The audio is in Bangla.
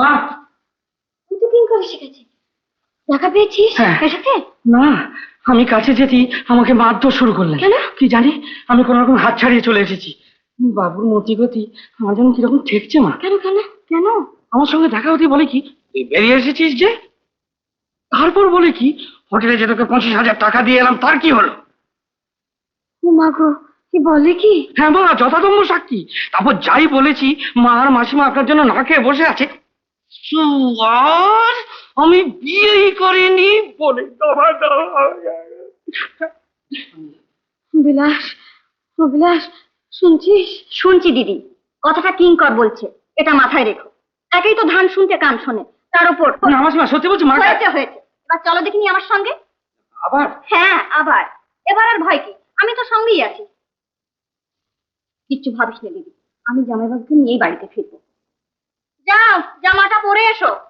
মা! তুই তো কিঙ্কর শিখেছি দেখা পেয়েছিস হ্যাঁ। এর সাথে? না আমি কাছে যেতেই আমাকে মারধর শুরু করলেন। কেন? কি জানি আমি কোন রকম হাত ছাড়িয়ে চলে এসেছি। বাবুর মতি গতি আমার যেন কীরকম ঠেকছে মা। কেন কেন? কেন? আমার সঙ্গে দেখা হতে বলে কি? তুই বেরিয়ে এসেছিস যে? তারপর বলে কি হোটেলে যে তোকে পঁচিশ হাজার টাকা দিয়ে এলাম তার কি হলো? ও মা গো কি বলে কি? হ্যাঁ মা যথাযথ সাক্ষী। তারপর যাই বলেছি মা আর মাসিমা আপনার জন্য না খেয়ে বসে আছে। আর আমি বিয়েই করিনি বলে। বিলাস ও বিলাস শুনছিস? শুনছি দিদি কথাটা কিঙ্কর বলছে এটা মাথায় রেখো। একেই তো ধান শুনতে কান শোনে তার উপর না মাসিমা সত্যি বলছি হয়েছে হয়েছে। এবার চলো দেখিনি আমার সঙ্গে? আবার? হ্যাঁ আবার। এবার আর ভয় কি? আমি তো সঙ্গেই আছি। কিচ্ছু ভাবিস না দিদি আমি জামাইবাবুকে নিয়েই বাড়িতে ফিরবো। special